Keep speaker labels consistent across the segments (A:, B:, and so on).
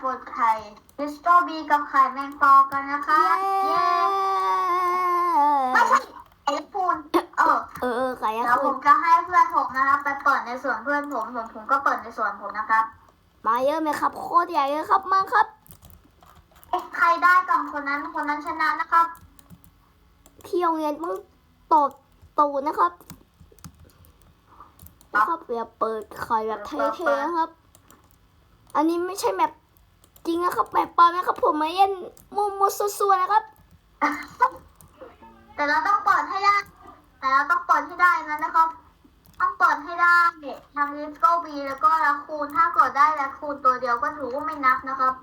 A: ปวดไข่ดิสโตบีกับไข่แมงปอกันนะคะ
B: เย้
A: ไม่ใช่ไอ้ปูนเออ
B: เออเออไก่
A: เดี๋
B: ยั
A: ยว
B: ก
A: ผ
B: ษ์
A: มจะให้เพื่อนผมนะครับไปเปิดในส่วนเพื่อนผมผมผมก็เปิดในส่วนผมนะครับ
B: มาเยอะไหมครับ โคตรใหญ่เลยครับมาครับ
A: เอ๊ะใครได้ก่อนคนนั้นคนนั้นชนะนะครับ
B: ที่โรงเรียนต้องตบตูดนะครับนะครับอย่าเปิดไข่แบบเท่ๆนะครับ อันนี้ไม่ใช่แมป จริงนะครับแมปปลอมนะครับผมมาเล่นมุมมุซัวๆนะครับ
A: แต่เราต้องเปิดให้ได้ แต่เราต้องเปิดให้ได้นะนะครับ ต้องเปิดให้ได้ทำลิสโกบีแล้วก็ละคูณถ้าเกิดได้ละคูณตัวเดียวก็ถือว่าไม่นับนะครับ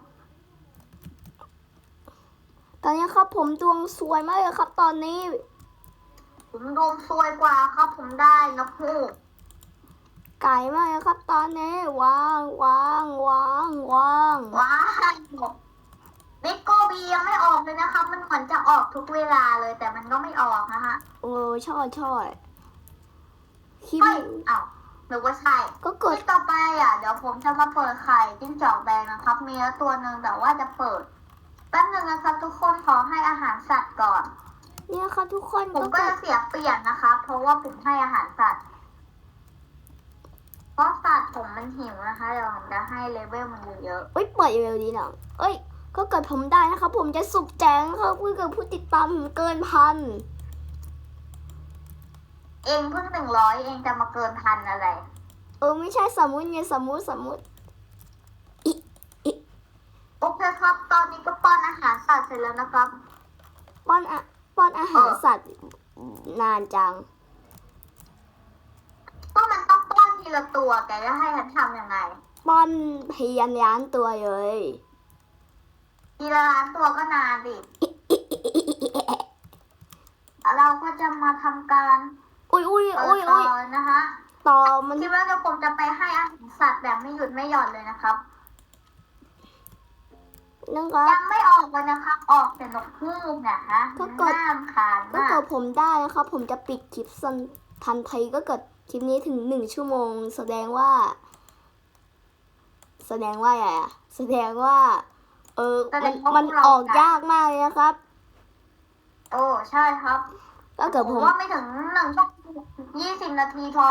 B: ตอนนี้ครับ ผมดวงสวยมากเลยครับ ตอนนี้
A: ผมดวงซวยกว่าครับ ผมได้นกฮูก
B: ไก่มากเลยครับตอนนี้วางวางวางวาง
A: ว้าวลิสโกบียังไม่ออกเลยนะครับมันเหมือนจะออกทุกเวลาเลยแต่มันก็ไม่ออกนะคะ
B: เออชอบชอบคิม
A: เฮ้ยอ้าวหรือว่าใช่
B: ก็
A: ค
B: เกิ
A: ลิ
B: ด
A: ปต่อไปอะเดี๋ยวผมจะมาเปิดไข่จิ้งจอกแดงนะครับ มีแล้วตัวหนึ่งแต่ว่าจะเปิดแป๊บนึงนะครับทุกคนขอให้อาหารสัตว์ก่อน
B: เนี่ยครับทุกคน
A: ผม
B: ก็
A: ก็
B: เกิด
A: จะเสียเปลี่ยนนะคะ เพราะว่าผมให้อาหารสัตว์ เพราะสัตว์ผมมันหิวนะคะ เดี๋ยวผมจะให้เลเวลมันเยอะ
B: เอ้ยเปิดเร็วดีหนังเอ้ย ก็เกิดผมได้นะครับ ผมจะสุกแจงครับเพื่อเกิดผู้ติดตามผมเกินพัน
A: ๆเองเพิ่งหนึ่งร้อยเองจะมาเกินพันอะไร
B: เออไม่ใช่สมมุติไงสมมุติสมมุติ
A: โอเคครับ ตอนนี้ก็ป้อนอาหารสัตว์เสร็จแล้วนะครับ
B: ป้อนอะป้อนอาหาร
A: เออ
B: สัตว์นานจัง
A: ก็มันต้องป้อน ทีละตัวแกจะให้ฉันทำยังไง
B: ป้อนเพียนล้านตัวเลย
A: ทีละล้านตัวก็นานดิเราก็จะมาทำการ
B: อุ้ยอุ้ย
A: เปิ
B: อุ้
A: ด
B: ย
A: ต่
B: อุ้
A: อยนะคะ
B: ต่อมัน
A: คิดว่าเดี๋ยวผมจะไปให้อาหารสัตว์แบบไม่หยุดไม่หย่อนเลยนะครับ
B: นะครับ
A: ยังไม่ออกเลยนะครับออกแต่นกฮูกนะคะ
B: ก็กด
A: น่ารำคาญ
B: ก็
A: มา
B: เกิ
A: ก
B: ดผมได้นะครับ ผมจะปิดคลิปสันทันทีก็เกิด คลิปนี้ถึงหนึ่งชั่วโมง แสดงว่า แสดงว่าอะไรอะแสดงว่า เออมันมันออกยากมากเลยนะครับ
A: โอ้ใช่ครับ
B: ก็เกิดผม
A: ว่าไม่ถึงหนึ่งชั่วโมงยี่สิบนาทีพอ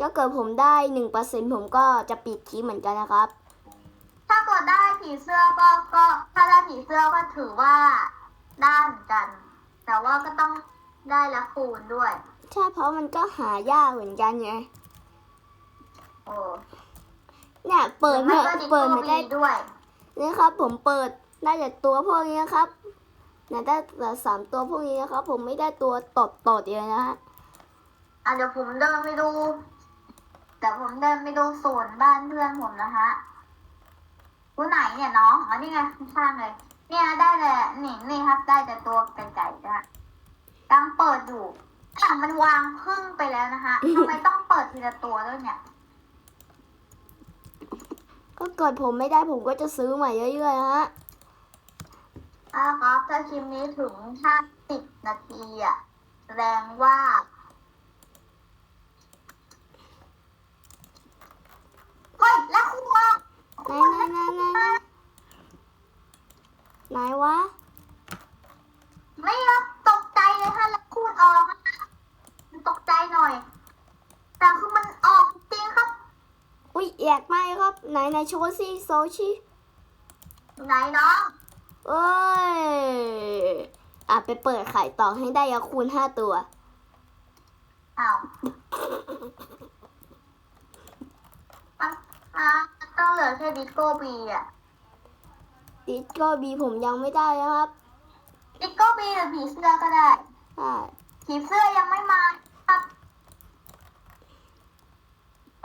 B: ก็เกิดผมได้หนึ่งเปอร์เซ็นผมก็จะปิดคลิปเหมือนกันนะครับ
A: ถ้าเกิดได้ผีเสื้อก็ก็ถ้าได้ผีเสื้อก็ถือว่าได้เหมือนกัน แต่ว่าก็ต้องได้ละคูณด้วย
B: ใช่เพราะมันก็หายากเหมือนกันไง
A: โอ้
B: เนี่ยเปิด
A: หรือ
B: เมื่อ
A: ไม่ก็
B: เปิดไม่ได้
A: Discovery ด้วย
B: นี่ครับ ผมเปิดได้แต่ตัวพวกนี้นะครับเนี่ยได้แต่สามตัวพวกนี้นะครับ ผมไม่ได้ตัวตดตดๆเลยนะฮะ
A: อะเดี๋ยวผมเดินไปดูแต่ผมเดินไปดูสวนบ้านเพื่อนผมนะคะผู้ไหนเนี่ยน้องอ๋อนี่ไงข้างๆเลย เนี่ยได้เลยนี่นี่ครับ ได้แต่ตัวไก่ๆนะกำลังเปิดอยู่ อะมันวางพึ่งไปแล้วนะคะทำไมต้องเปิดทีละตัวด้วยเนี่ย
B: ก็เกิดผมไม่ได้ผมก็จะซื้อใหม่เรื่อยๆนะฮะ
A: อะครับถ้าคลิปนี้ถึงห้าสิบนาทีอะแสดงว่าเฮ้ยแล้วคุณว่า
B: ไหนไหนไหนไหนไหนวะ
A: ไม่รับตกใจเลยถ้าแล้วคุณออกอะมันตกใจ หน่อย แต่คือมันออกจริงครับ
B: อุ้ยแยกไหมครับ ไหนไหนโชว์ซิโซชิ
A: ไหนน้อง
B: เอ้ยอะไปเปิดขายต่อให้ได้ยาคูณห้าตัว
A: อ้าวมันอะต้องเหลือแค่ดิสโก้บีอะ
B: ดิสก็บีผมยังไม่ได้นะครับ
A: ดิสโก้บีหรือผีเสื้อก็ได้
B: ใช่
A: ผีเสื้อยังไม่มาครับ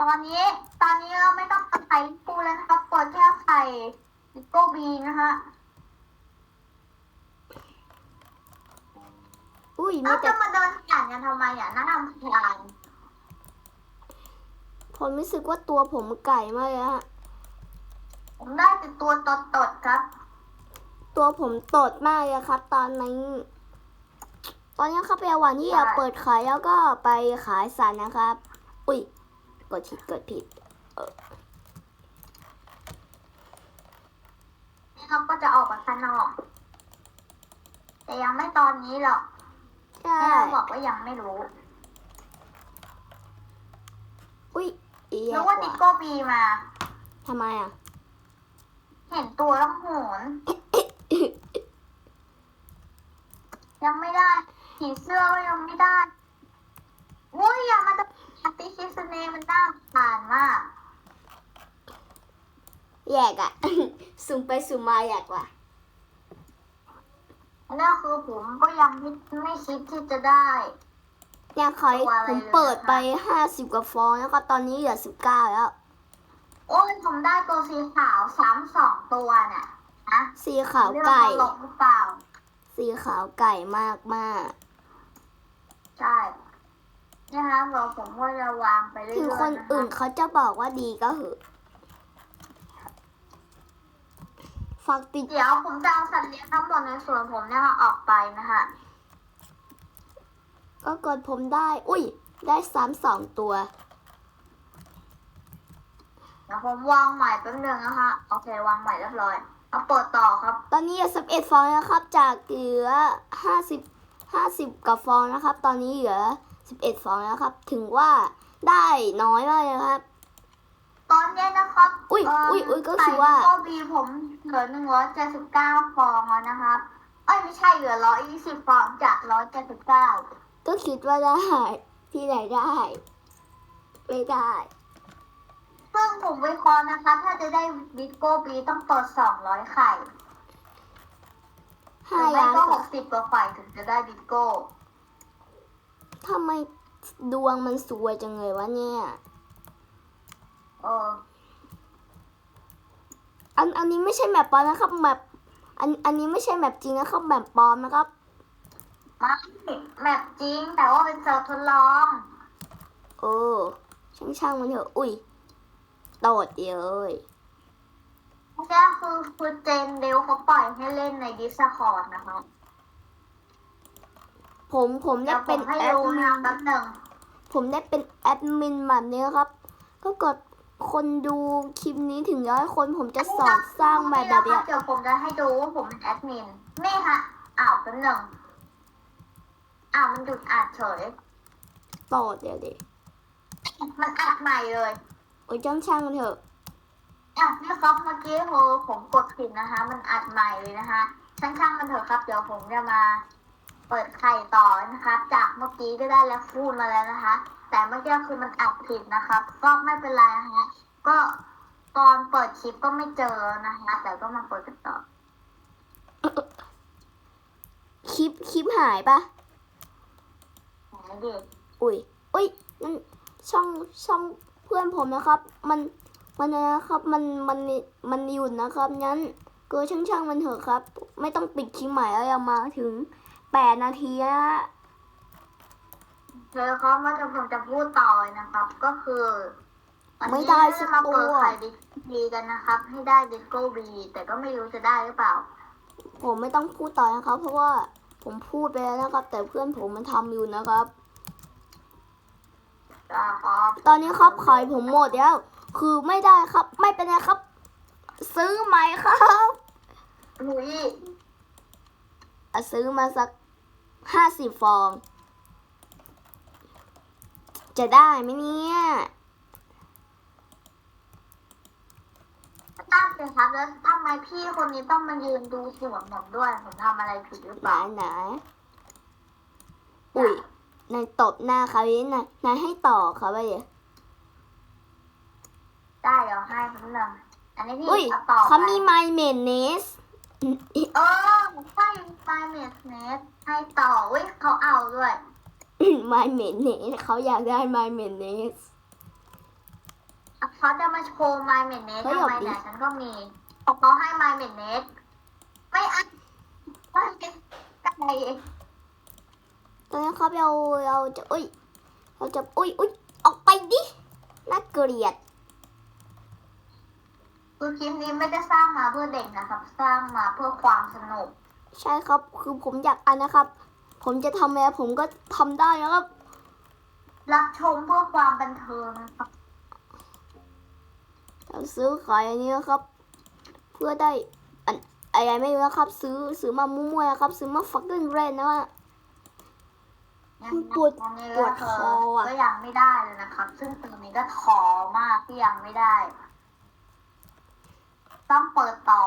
A: ตอนนี้ ตอนนี้เราไม่ต้องเอาไข่ปูแล้วนะครับกดแค่ไข่ดิสโก้บีนะคะ
B: อุ้ยมี
A: แล้ว
B: แต่
A: จะมาเดินผ่านกันทำไมอะน่ารำคาญ
B: ผมรู้สึกว่าตัวผมไก่มากเลยฮะ
A: ผมได้แต่ตัวตดๆครับ
B: ตัวผมตดมากเลยครับ ตอนนี้ ตอนนี้ครับเป็นวันที่อยากเปิดขายแล้วก็ไปขายสัตว์นะครับ อุ้ย กดผิดกดผิดเออ
A: ครับก็จะออกไปข้างนอก แต่ยังไม่ตอนนี้หรอก
B: ใช่
A: แม่บอกว่ายังไม่รู้
B: อุ้ยอีแย่
A: รู้
B: ก
A: ว่าดิ
B: ว่า
A: โก้บีมา
B: ทำไมอะ
A: เห็นตัวแล้วโหนยังไม่ได้ผีเสื้อก็ยังไม่ได้อุ้ยอย่ามาตะ ติคิสเนมันน่าผ่านมาก
B: แยกอะสุ่มไปสุ่มมาแยกว่ะ
A: นั่นคือผมก็ยังไม่ไม่คิดที่จะได้
B: เนี่ยคอย
A: ตัวอะไร
B: ผมเปิดไป
A: เลยนะคะ
B: ห้าสิบกว่าฟองแล้วก็ตอนนี้เหลือสิบเก้าแล้ว
A: โอ้ยผมได้ตัวสีขาวสามสองตัวเนี่ยนะ
B: สีขาว
A: เรื่อง
B: ไก่
A: ตลกหรือเปล่า
B: สีขาวไก่มากมาก
A: ใช่ นะคะเราผมก็จะวางไปเรื่อยๆ
B: ถึงคนะะอื่นเขาจะบอกว่าดีก็เหอะฝากติด
A: เดี๋ยวผมจะเอาสัตว์เลี้ยงทั้งหมดในสวนผมเนี่ยค่ะออกไปนะคะ
B: ก็กดผมได้ อุ้ย ได้ซ้ำสองตัว
A: เดี๋ยวผมวางใหม่แป๊บนึงนะคะ โอเควางใหม่เรียบร้อย เอาเปิดต่อครับ
B: ตอนนี้เหลือสิบเอ็ดฟองแล้วครับ จากเหลือห้าสิบห้าสิบกับฟองนะครับ ตอนนี้เหลือ สิบเอ็ดฟองแล้วครับ ถึงว่าได้น้อยมากเลยครับ
A: ตอนเนี้ยนะครับ
B: อุ๊ย
A: เอุ๊
B: ยอุ๊ยก็คือว่า
A: ไก่บีผมเหลือหนึ่งร้อยเจ็ดสิบเก้าฟองแล้วนะครับเอ้ยไม่ใช่เหลือร้อยยี่สิบฟองจากร้อยเจ็ดสิบเก้า
B: ก็คิดว่าได้ที่ไหนได้ ไม่ได้
A: ซึ่งผมวิเคราะห์นะคะ ถ้าจะได้บิโก้บีต้องเปิดสองร้อยไข่ห
B: ห้า
A: รือไม่
B: ล้าน
A: ก็
B: ก
A: ห
B: ว่าก
A: สิบกว่าไข่ถึงจะได้บิโก้
B: ทำไมดวงมันสวยจังเลยวะเนี่ย
A: เออ
B: อันอันนี้ไม่ใช่แมปปลอมนะครับแมปอันอันนี้ไม่ใช่แมปจริงนะครับแมปปลอมนะครับ
A: ไม่แมปจริงแต่ว่าเป็นเซิร์ฟทดลอง
B: โอ้ช่างช่างๆมันเถอะอุ้ยโตดเยอะเลย
A: นี่คือคือเจนเดลเขาปล่อยให้เล่นในดิสคอร์ดนะคะ
B: ผมผมได้
A: เดี๋ยวผ
B: เป็น
A: มให้
B: แอด
A: ดู
B: มิ
A: นะ
B: น
A: แป๊บหนึ่ง
B: ผมได้เป็นแอดมินแบบนี้ครับ ก็กดคนดูคลิปนี้ถึงร้อยคนผมจะสอนสร้างแบบแบบ
A: นี้
B: เนี้ย
A: เดี๋ยวผมจะให้ดูว่าผมเป็นแอดมินนี่ฮะอ้าวแป๊บหนึ่งอ้าวมันหยุดอัดเฉย
B: โตดเดี๋ยวดิ
A: มันอัดใหม่เลย
B: โอ้ยจ้างช่างมันเถอะ
A: อะนี่ครับเมื่อกี้โหผมกดผิดนะคะ มันอัดใหม่เลยนะคะช่างช่างๆมันเถอะครับ เดี๋ยวผมจะมา เปิดไข่ต่อนะคะจากเมื่อกี้ก็ได้แล้วพูดมาแล้วนะคะ แต่เมื่อกี้คือมันอัดผิดนะครับ ก็ไม่เป็นไรนะคะก็ตอนเปิดคลิปก็ไม่เจอนะคะ แต่ก็มาเปิดกันต่อ
B: คลิปคลิปหายปะ
A: ไหนดิ
B: อุ้ยอุ้ยนั่นช่องช่องเพื่อนผมนะครับ มันมันนะครับมันมันมันหยุดนะครับงั้นก็ช่างช่างๆมันเถอะครับ ไม่ต้องปิดคลิปใหม่แล้วยังมาถึง แปดนาทีแล้ว
A: เจอเขาว่าจะผมจะพูดต่อนะครับ ก็คือวัน
B: ไม่
A: นี้
B: ได้สั
A: จะ
B: ก
A: มา
B: ตั
A: เปิด
B: ว
A: ไข่ดิสบีกันนะครับ ให้ได้ดิสโก้บีแต่ก็ไม่รู้จะได้หรือเปล่า
B: ผมไม่ต้องพูดต่อนะครับ เพราะว่าผมพูดไปแล้วนะครับ แต่เพื่อนผมมันทำอยู่นะครับ
A: อ่าครับ
B: ตอนนี้ครับขายผมหมดแล้ว คือไม่ได้ครับ ไม่เป็นไรครับ ซื้อใหม่ครับ
A: หนุย
B: อะซื้อมาสัก ห้าสิบฟอง จะได้ไหมเนี่ย
A: ตั้งเลยครับแล้วทำไมพี่คนนี้ต้องมายืนดูสวนผมด้วยผมทำอะไรผิดหรือ
B: ห
A: เปล่า
B: นาหนาอุ้ยนายตบหน้าเขาดินายนายให้ต่อเขาไปเลย
A: ได้เดี๋ยวให้ผมหนึ่งอันนี้พี่
B: อุ้ย
A: เอาต่อ
B: เขา
A: ไป
B: มีไมเมนเนส
A: เออใช่ไฟเมสเนสให้ต่ออุ้ยเขาเอาด้วย
B: ไมเมนเนสเขาอยากได้ไมเมนเนส
A: เขาจะมาโชว์ My m a n e t
B: เฮ้ย
A: ทำไม
B: เอาดิ
A: เนี่ยฉันก็มีเขาให้ My m a n e t ไม่อันไม่ไกล
B: ตอนนี้ครับเราเราจะอุ้ยเราจะอุ้ยอุ้ยออกไปดิน่าเกลียด
A: คือคลิปนี้ไม่ได้สร้างมาเพื่อเด็กนะครับ สร้างมาเพื่อความสนุก
B: ใช่ครับ คือผมอยากอันนะครับ ผมจะทำอะไรผมก็ทำได้นะครับ
A: รับชมเพื่อความบันเทิงนะครับ
B: เราซื้อขายอันนี้นะครับ เพื่อได้อันอะไรไม่รู้นะครับ ซื้อซื้อมามั่วๆนะครับ ซื้อมาฟักเกนเรนนะว่า
A: ยัง
B: ปวด
A: ยังไง
B: ปวดคออะ
A: ก็ยังไม่ได้เลยนะครับ ซึ่งปีนี้ก็ท้อมากที่ยังไม่ได้ ต้องเปิดต่อ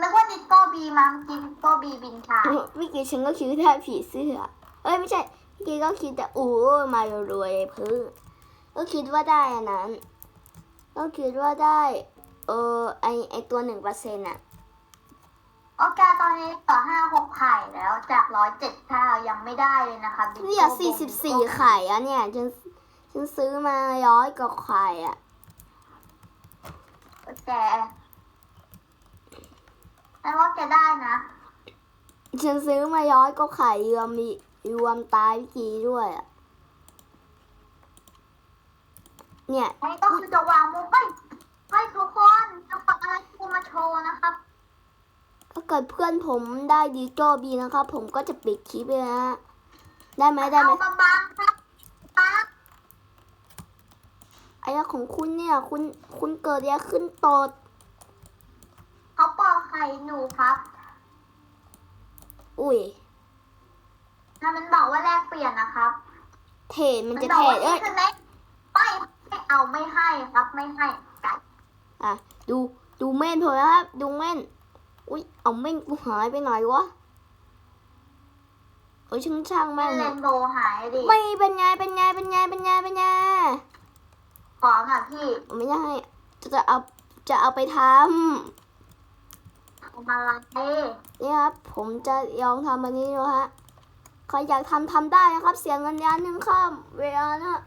A: นึกว่าดิสโก้บีมั้งกินดิสโก้บีบินชาย
B: เมื่อกี้ฉันก็คิดแค่ผีเสื้อ เอ้ยไม่ใช่เมื่อกี้ก็คิดแต่อู้มารวยๆเพิ่งก็คิดว่าได้อันนั้น ก็คิดว่าได้ เออไอไอตัวหนึ่งเปอร์เซ็นต์อะ
A: โอเคตอนนี้ต่อห้าหกไข่แล้วจากร้อยเจ็ดเก้ายังไม่ได้เลยนะคะ Disco
B: เหลือสี่สิบสี่ไข่อะเนี่ยฉันฉันซื้อมาร้อยกว่าไข่อะ
A: แกแต่ว่าแกได้นะ
B: ฉันซื้อมาร้อยกว่าไข่รวมมีรวมตายวิกีด้วยอะเนี่ย
A: อันนี้ก็คือจะวางมุกเฮ้ยเฮ้ยทุกคนจะฝากอะไรกูมาโชว์นะครับ
B: ถ้าเกิดเพื่อนผมได้ดีโจบีนะครับ ผมก็จะปิดคลิปเลยนะฮะได้ไหมได้ไหม
A: เอามาบังครับบัง
B: ไอ้ของคุณเนี่ย คุณคุณเกิดอะไรขึ้นโตด
A: เขาปอกไข่หนูครับ
B: อุ้ย
A: ถ้ามันบอกว่าแลกเปลี่ยนนะครับ
B: เทรดมันจะ
A: บ
B: เท
A: อก
B: ร
A: ว่า
B: ดเอ้ย
A: คือไม่ไม่ไม่เอาไม่ให้ครับ ไม่ให้ไก่
B: อะดูดูเม่นผมนะครับ ดูเม่นอุ้ยเอาเม่นกูหายไปไหนวะโอ้ยช่างช่างแม่ง
A: เล
B: เนี่ย
A: นโบว์หายดิ
B: ไม่เป็นไงเป็นไงเป็นไงเป็นไงเป็นไง
A: ของอะพี่
B: ไม่ได้ จะจะเอาจะเอาไปท
A: เอามาอะไรำ
B: นี่ครับ ผมจะลองทำอันนี้ดูฮะใครอยากทำทำได้นะครับ เสียเงินยานหนึ่งข้ามเวลานะ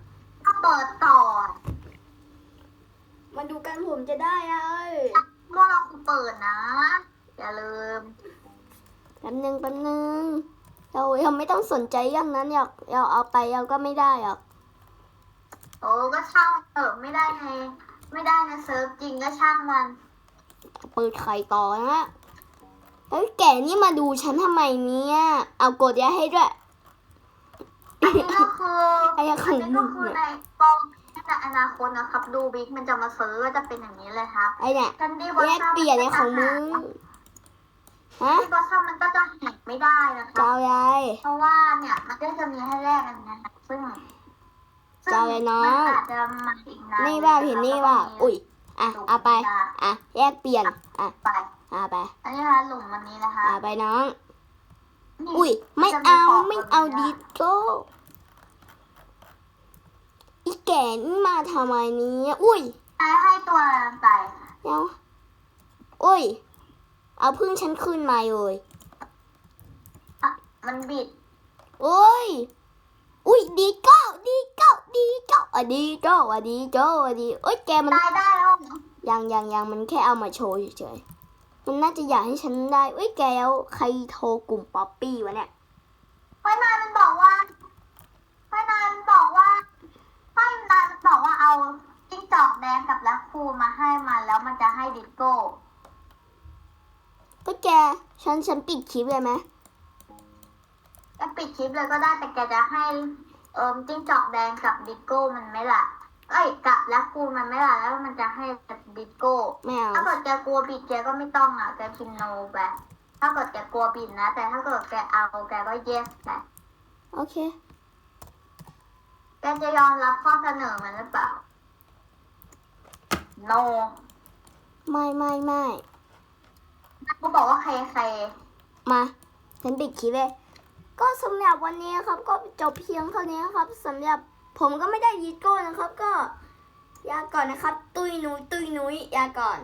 A: ก็เปิดต่อ
B: มาดูกันผมจะได้อะเอ้ย
A: เมื่อเราเปิดนะ อย่าลืม
B: แป๊บนึงแป๊บนึงเราเราไม่ต้องสนใจเรื่องนั้นหรอกเราเอาไปเราก็ไม่ได้หรอก
A: โอ้ก็ช่างเออไม่ได้ในไม่ได้ในเซิร์ฟจริงก็ช่างมัน
B: เปิดไข่ต่อนะฮะเฮ้ยแกนี่มาดูฉันทำไมเนี่ย เอากดยาให้ด้วย
A: อันนี้ก็คือ
B: ไอ้
A: อัน
B: ของ
A: นี้
B: มึ
A: ก็
B: ง
A: คือ
B: เนี่ย
A: ในกองในอนาคตนะครับ ดูบิ๊กมันจะมาซื้อก็จะเป็นอย่างนี้เลยครับ
B: ไอ้เนี่ย
A: กันดี้บอ
B: แลกเปลี่ยนไอ้ของมึงฮะ
A: ที่บอสซัมมันก็จะแหกไม่ได้นะคะ
B: เจ้าอะไร
A: เพราะว่าเนี่ยมันก็จะมีให้แลกกันนะคะซึ่ง ซึ่ง
B: จะเอาอะไรเนอะ
A: มันอาจจะมาอีกนาน
B: นี่ว่าเห็นนี่ว่า อุ้ย อะ เอาไป
A: อะ
B: อะ แยกเปลี่ยน อะ
A: ไป
B: เอาไป
A: อันนี้นะคะหลุมวันนี้นะคะ
B: เอาไปน้อง
A: นี่
B: อุ้ย ไม่
A: จะ
B: เอา
A: ของ
B: ไม่เอา
A: แบบนี้
B: ดี
A: นะ
B: โก้อีแก่นี่มาทำไมเนี้ อุ้ย
A: ให้ให้ตัวอะไรไป
B: เดี๋ยวอุ้ย เอาพึ่งฉันขึ้นมาเลย
A: อะมันบิด
B: โอ้ย อุ้ยดีโก้ดีโก้ดีโก้อะดีโก้อะดีโก้อะดีโอ้ยแกมัน
A: ได้ได้แล้ว
B: ยังยังยังมันแค่เอามาโชว์เฉยๆมันน่าจะอยากให้ฉันได้อุ้ยแกแล้วใครโทรกลุ่มป๊อปปี้วะเนี่ย
A: ไฟนายมันบอกว่าไฟนายมันบอกว่าไฟนายมันบอกว่าเอาจิ้งจอกแดงกับแลคคูนมาให้มันแล้วมันจะให้ดิสโก้
B: ก็แกฉันฉันปิดคลิปเลยไหม
A: ก็ปิดคลิปเลยก็ได้แต่แกจะให้ เอิมจิ้งจอกแดงกับดิสโก้มันไหม่ล่ะเอ้ยกับแลคคูนมันไหม่ล่ะแล้วมันจะให้ดิสโก้
B: ไม่เอา
A: ถ้าเกิดแกกลัวบิดแกก็ไม่ต้องอะแกพิมพ์โนไปถ้าเกิดแกกลัวบิดนะ แต่ถ้าเกิดแกเอาแกก็เยสไป
B: โอเค
A: แกจะยอมรับข้อเสนอมันหรือเปล่าโน
B: ไม่ไม่ไม่
A: ก็บอกว่าใครใคร
B: มา ฉันปิดคลิปเลย ก็สำหรับวันนี้ครับ ก็จบเพียงเท่านี้ครับสำหรับผมก็ไม่ได้ยีโก้นะครับ ก็ยาก่อนนะครับ ตุยหนุยตุยหนุยยาก่อน